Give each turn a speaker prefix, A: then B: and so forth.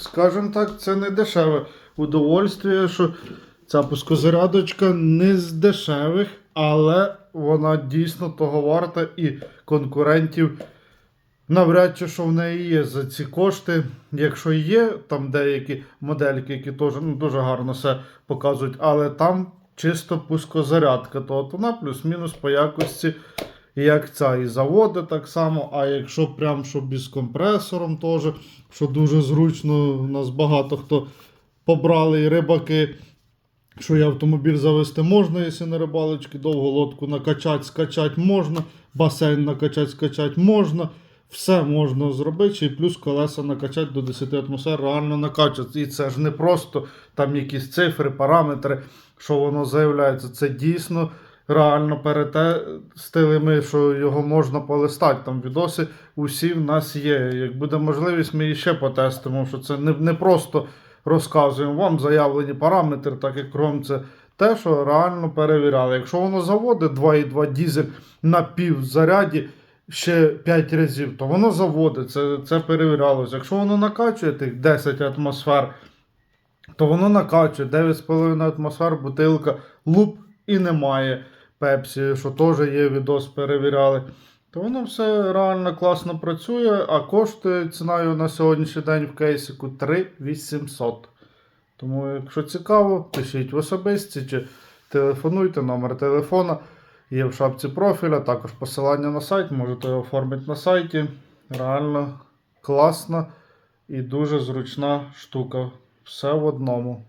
A: скажімо так, це не дешеве удовольствие, що ця пускозарядочка не з дешевих, але вона дійсно того варта і конкурентів навряд чи що в неї є за ці кошти. Якщо є там деякі модельки, які теж ну, дуже гарно все показують, але там чисто пускозарядка, то от вона плюс-мінус по якості. Як ця і заводи так само, а якщо прям щоб із компресором теж, що дуже зручно, у нас багато хто побрали і рибаки, що і автомобіль завести можна, якщо на рибалочки, довго лодку накачати, скачати можна, басейн накачати, скачати можна. Все можна зробити, і плюс колеса накачати до 10 атмосфер, реально накачати. І це ж не просто там якісь цифри, параметри, що воно заявляється. Це дійсно реально перетестили що його можна полистати. Там відоси усі в нас є. Як буде можливість, ми ще потестимо, що це не, не просто розказуємо вам заявлені параметри, так як кром це те, що реально перевіряли. Якщо воно заводить 2,2 дізель на півзаряді ще 5 разів, то воно заводить, це, це перевірялося. Якщо воно накачує тих 10 атмосфер, то воно накачує 9,5 атмосфер, бутилка, луп і немає пепсі, що теж є відос, перевіряли. То воно все реально класно працює, а коштує ціною на сьогоднішній день в кейсику 3800. Тому, якщо цікаво, пишіть в особисті чи телефонуйте, номер телефона є в шапці профіля, також посилання на сайт, можете оформити на сайті. Реально класна і дуже зручна штука. Все в одному.